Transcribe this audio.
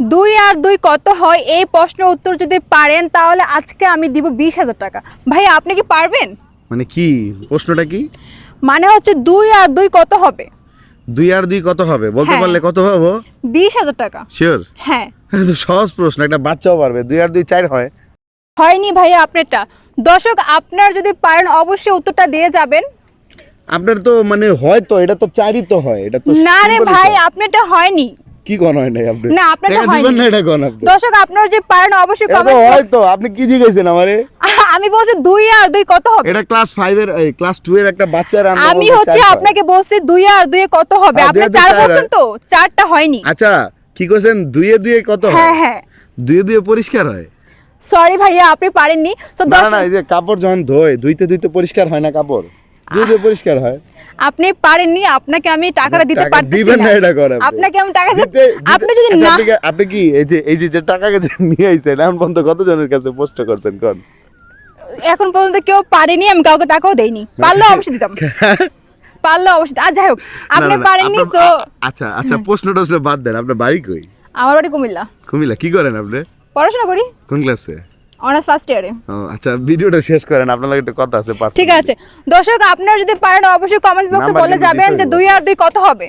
দুই আর দুই কত হয়? এই প্রশ্নের উত্তর যদি পারেন তাহলে আজকে আমি দিব বিশ হাজার টাকা। ভাই আপনি কি পারবেন? মানে কি? প্রশ্নটা কি? মানে হচ্ছে দুই আর দুই কত হবে? দুই আর দুই কত হবে? বলতে হ্যাঁ। পারলে কত পাবো? বিশ হাজার টাকা। শিওর হ্যাঁ। এটা তো সহজ প্রশ্ন একটা বাচ্চাও পারবে। দুই আর দুই চার হয়। হয়নি ভাইয়া আপনারটা। দর্শক আপনার যদি পারেন অবশ্যই উত্তরটা দিয়ে যাবেন। আপনার তো মানে হয় তো এটা তো চারই তো হয়। এটা তো না রে ভাই। আপনারটা হয়নি। কি কোন হয় নাই আপনি? না, টাকা দিবেন হয়নি। না এটা কোন আপনি। দর্শক আপনার যদি পারেন অবশ্যই তো কমেন্ট হয় তো আপনি কি জিজ্ঞেসেন আমারে? আমি বলছি দুই আর দুই কত হবে? এটা ক্লাস ফাইভ এর ক্লাস টু এর একটা বাচ্চার আমরা আমি হচ্ছে আপনাকে বলছি দুই আর দুই কত হবে? হ্যাঁ, আপনি চার বলছেন তো চারটা হয়নি। আচ্ছা কি কইছেন? দুইয়ে দুইয়ে কত হয়? হ্যাঁ হ্যাঁ। দুইয়ে দুইয়ে পরিষ্কার হয়? সরি ভাইয়া আপনি পারেননি। তো না দর্শক না এই যে কাপড় যখন ধোয় ধুইতে ধুইতে পরিষ্কার হয় না কাপড়? দুই দুই পরিষ্কার হয়? আপনি পারেননি আপনাকে আমি টাকাটা দিতে পারতেছি দিবেন না। এটা করে আপনাকে আমি টাকা দিতে আপনি যদি আচ্ছা, না আপনি কি- এই যে এই যে যে টাকা যে নিয়ে আইছেন এখন পর্যন্ত কতজনের কাছে পোস্ট করছেন? কোন? এখন পর্যন্ত কেউ পারেনি আমি কাউকে টাকাও দেইনি। পারলে অবশ্যই দিতাম। পারলে অবশ্যই। আর যাই হোক আপনি পারেননি তো আচ্ছা আচ্ছা প্রশ্ন টশ্ন বাদ দেন আপনার বাড়ি কই? আমার বাড়ি কুমিল্লা। কুমিল্লা কি করেন আপনি? পড়াশোনা করি। কোন ক্লাসে? অনার্স ফার্স্ট ইয়ারে ও আচ্ছা ভিডিওটা শেষ করেন আপনার লাগে একটা কথা আছে ঠিক আছে। দর্শক আপনারা যদি পারেন অবশ্যই কমেন্টস বক্সে বলে যাবেন যে দুই আর দুই কত হবে।